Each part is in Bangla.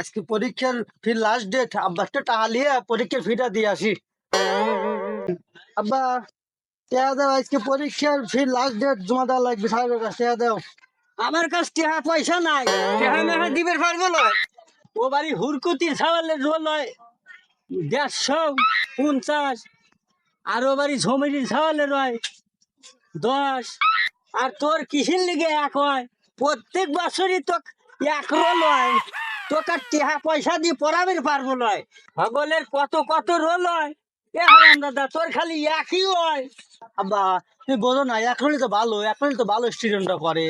আজকে পরীক্ষার ফি লাস্ট ডেট আব্বা একটা টাকা নিয়ে পরীক্ষার ফিটা দিয়ে আসি। আব্বা টেয়া দাও, আজকে পরীক্ষার ফি লাস্ট ডেট জমা দেওয়া লাগবে, সাহেবের কাছে টেয়া দাও। আমার কাছ টেহা পয়সা নাই, টেহা মেহা দিবের পারব লয় ও বাড়ি হুরকুতি ছাওয়ালে রোল হয় দেড়শো পঞ্চাশ, আর ও বাড়ি ঝমিরি ছাওয়ালে রয় দশ, আর তোর কিসের লিগে এক হয়? প্রত্যেক বছরই তো এক রোল হয় তোকে টেহা পয়সা দিয়ে পড়াবের পারব লয় ভগলের কত কত রোল হয়। এ হারাম দাদা, তোর খালি একই হয়। আব্বা, তুমি বোঝো না রোলই তো ভালো রোলই তো ভালো স্টুডেন্টরা করে।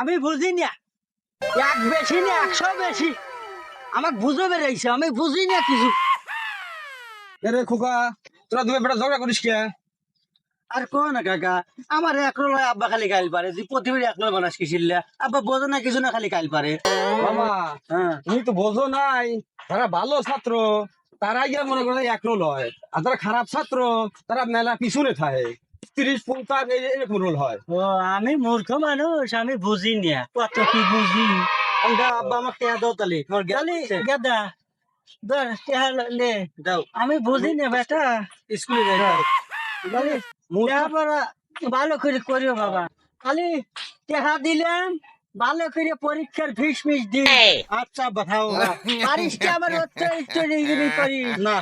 আমি বুঝি না এক বেশি না, একশো বেশি। আমাকে বুঝে বেড়াইছে, আমি বুঝি না কিছু। রে খোকা, তোরা দুবে বেটা ঝগড়া করিস কে? আর কো না কাকা আমার এক রোল হয় আব্বা খালি কাইল পারে তুই প্রতিবার এক রোল বানাস কিসিল্লা আব্বা বোঝো না কিছু না খালি কাইল পারে। মামা হ্যাঁ। তুমি তো বোঝো নাই তারা ভালো ছাত্র তারা গিয়ে মনে করে এক রোল হয়। আর তারা খারাপ ছাত্র তারা মেলা পিছনে থাকে। তিরিশ পঞ্চাশ এরকম রোল হয়। ও আমি মূর্খ মানুষ আমি বুঝি না কত কি বুঝি? আমরা আব্বা আমার টেয়া দাও তাহলে। তোমার গেদা দাও। আমি বুঝি না বেটা। স্কুলে যাই। খালি ভালো করে করিও বাবা। খালি টেহা দিলাম ভালো করে পরীক্ষার ফিস মিস দি আচ্ছা বাবা পারিস উত্তর না